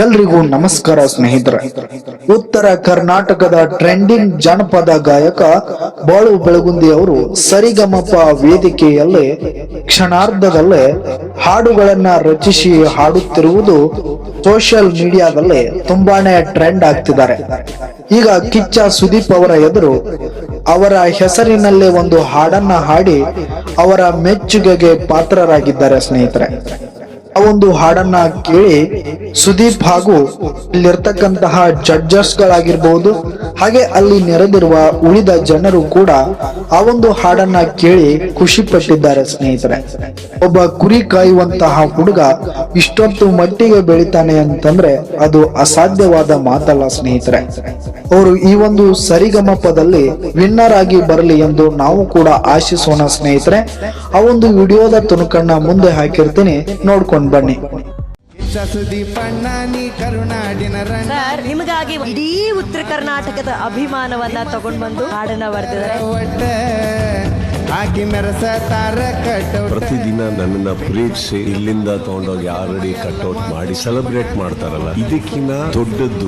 ಎಲ್ರಿಗೂ ನಮಸ್ಕಾರ, ಸ್ನೇಹಿತರೆ. ಉತ್ತರ ಕರ್ನಾಟಕದ ಟ್ರೆಂಡಿಂಗ್ ಜನಪದ ಗಾಯಕ ಬಾಳು ಬೆಳಗುಂದಿ ಅವರು ಸರಿಗಮಪ ವೇದಿಕೆಯಲ್ಲಿ, ಕ್ಷಣಾರ್ಧದಲ್ಲೇ ಹಾಡುಗಳನ್ನ ರಚಿಸಿ ಹಾಡುತ್ತಿರುವುದು ಸೋಷಿಯಲ್ ಮೀಡಿಯಾದಲ್ಲಿ ತುಂಬಾನೇ ಟ್ರೆಂಡ್ ಆಗ್ತಿದ್ದಾರೆ. ಈಗ ಕಿಚ್ಚ ಸುದೀಪ್ ಅವರ ಎದುರು ಅವರ ಹೆಸರಿನಲ್ಲೇ ಒಂದು ಹಾಡನ್ನ ಹಾಡಿ ಅವರ ಮೆಚ್ಚುಗೆಗೆ ಪಾತ್ರರಾಗಿದ್ದಾರೆ, ಸ್ನೇಹಿತರೆ. ಆ ಒಂದು ಹಾಡನ್ನ ಕೇಳಿ ಸುದೀಪ್ ಹಾಗೂ ಇಲ್ಲಿರ್ತಕ್ಕಂತಹ ಜಡ್ಜಸ್ ಗಳಾಗಿರ್ಬಹುದು ಹಾಗೆ ಅಲ್ಲಿ ನೆರೆದಿರುವ ಉಳಿದ ಜನರು ಕೂಡ ಆ ಒಂದು ಹಾಡನ್ನ ಕೇಳಿ ಖುಷಿ ಪಟ್ಟಿದ್ದಾರೆ ಸ್ನೇಹಿತರೆ. ಒಬ್ಬ ಕುರಿ ಕಾಯುವಂತಹ ಹುಡುಗ ಇಷ್ಟೊತ್ತು ಮಟ್ಟಿಗೆ ಬೆಳಿತಾನೆ ಅಂತಂದ್ರೆ ಅದು ಅಸಾಧ್ಯವಾದ ಮಾತಲ್ಲ ಸ್ನೇಹಿತರೆ. ಅವರು ಈ ಒಂದು ಸರಿಗಮಪದಲ್ಲಿ ವಿನ್ನರ್ ಆಗಿ ಬರಲಿ ಎಂದು ನಾವು ಕೂಡ ಆಶಿಸೋಣ ಸ್ನೇಹಿತರೆ. ಆ ಒಂದು ವಿಡಿಯೋದ ತುಣುಕನ್ನ ಮುಂದೆ ಹಾಕಿರ್ತೀನಿ. ನೋಡ್ಕೊಂಡ್ ಬನ್ನಿ. ಕರುನಾಡಿನ ಸರ್ ನಿಮಗಾಗಿ ಇಡೀ ಉತ್ತರ ಕರ್ನಾಟಕದ ಅಭಿಮಾನವನ್ನ ತಗೊಂಡ್ ಬಂದು ಹಾಡನ್ನ ಬರ್ತಿದ್ದಾರೆ ಪ್ರತಿದಿನ ನನ್ನನ್ನ ಪ್ರೀತಿಸಿ ಇಲ್ಲಿಂದ ತಗೊಂಡೋಗಿ ಆಲ್ರೆಡಿ ಕಟ್ಔಟ್ ಮಾಡಿ ಸೆಲೆಬ್ರೇಟ್ ಮಾಡ್ತಾರಲ್ಲ ಇದಕ್ಕಿನ್ನ ದೊಡ್ಡದ್ದು